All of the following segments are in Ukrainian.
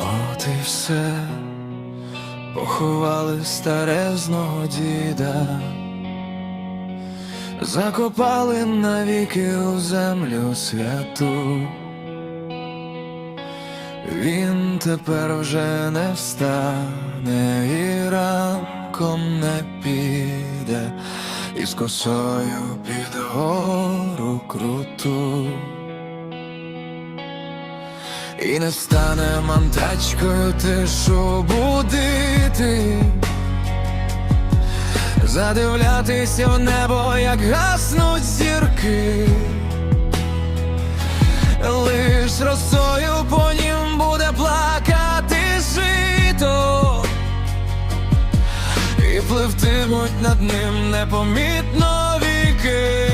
От і все, поховали старезного діда, закопали навіки у землю святу. Він тепер вже не встане і ранком не піде, із косою під гору круту. І не стане мантачкою тишу будити, задивлятися в небо, як гаснуть зірки, лиш росою по нім буде плакати жито, і пливтимуть над ним непомітно віки.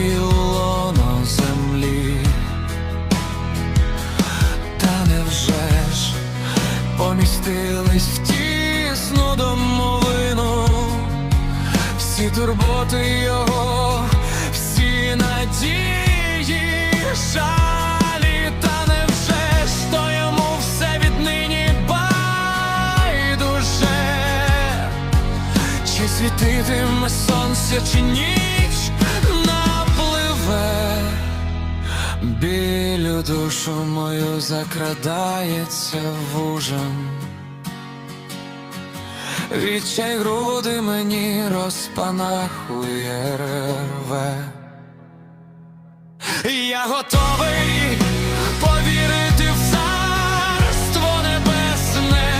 У землі. Та невже ж помістились в тісну домовину, всі турботи його, всі надії, жалі, та невже ж то йому все віднині байдуже, чи світитиме сонце, чи ніч Біль у душу мою закрадається вужем Відчай груди мені розпанахує рве. Я готовий повірити в царство небесне,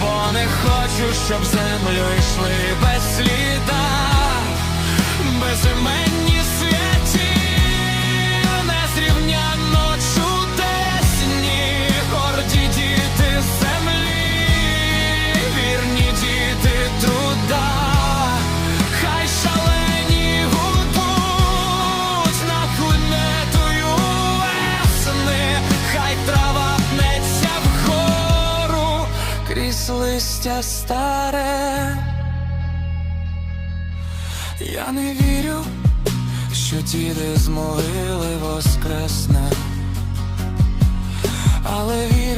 бо не хочу, щоб землю йшли листя старе. Я не вірю, що діди з воскресне, але вірю.